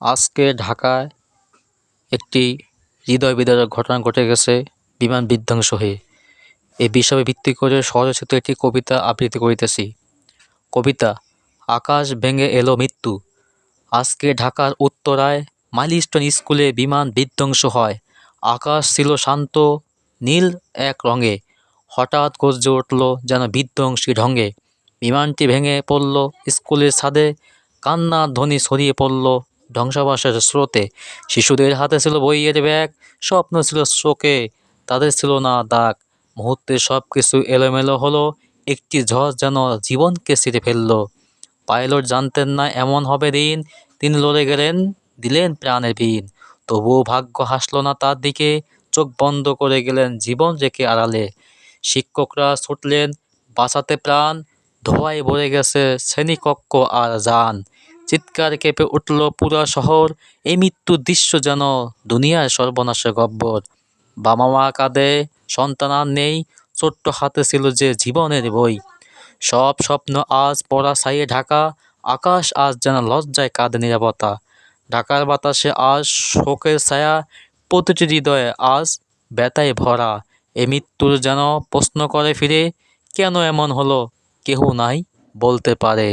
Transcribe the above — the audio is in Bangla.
আজকে ঢাকায় একটি হৃদয় বিদারক ঘটনা ঘটে গেছে, বিমান বিধ্বংস হয়ে। এই বিষয়ে ভিত্তি করে স্বরচিত একটি কবিতা আবৃত্তি করিতেছি। কবিতা, আকাশ ভেঙে এলো মৃত্যু। আজকে ঢাকার উত্তরায় মাইলস্টোন স্কুলে বিমান বিধ্বংস হয়। আকাশ ছিল শান্ত, নীল এক রঙে। হঠাৎ গর্জে উঠল যেন বিধ্বংসী ঢঙ্গে বিমানটি ভেঙে পড়ল স্কুলের ছাদে, কান্নার ধ্বনি ছড়িয়ে পড়ল। ধ্বংসাবশের স্রোতে শিশুদের হাতে ছিল বইয়ের ব্যাগ, স্বপ্ন ছিল চোখে তাদের ছিল না দাগ। মুহূর্তে সব কিছু এলোমেলো হলো, একটি ঝড় যেন জীবনকে ছিঁড়ে ফেলল। পাইলট জানতেন না এমন হবে দিন, তিনি লড়ে গেলেন, দিলেন প্রাণের বিন। তবুও ভাগ্য হাসলো না তার দিকে, চোখ বন্ধ করে গেলেন জীবন রেখে আড়ালে। শিক্ষকরা ছুটলেন, বাঁচাতে প্রাণ, ধোঁয়ায় ভরে গেছে শ্রেণীকক্ষ আর যান। চিৎকার কেঁপে উঠল পুরা শহর। এই মৃত্যুর দৃশ্য যেন দুনিয়ার সর্বনাশে গব্বর। বাবা মা কাঁদে, সন্তান আর নেই, ছোট্ট হাতে ছিল যে জীবনের বই। সব স্বপ্ন আজ পড়া ছাইয়ে ঢাকা, আকাশ আজ যেন লজ্জায় কাঁদে নিরাপত্তা। ঢাকার বাতাসে আজ শোকের ছায়া, প্রতিটি হৃদয়ে আজ ব্যথায় ভরা। এ মৃত্যুর যেন প্রশ্ন করে ফিরে, কেন এমন হলো? কেহ নাই বলতে পারে।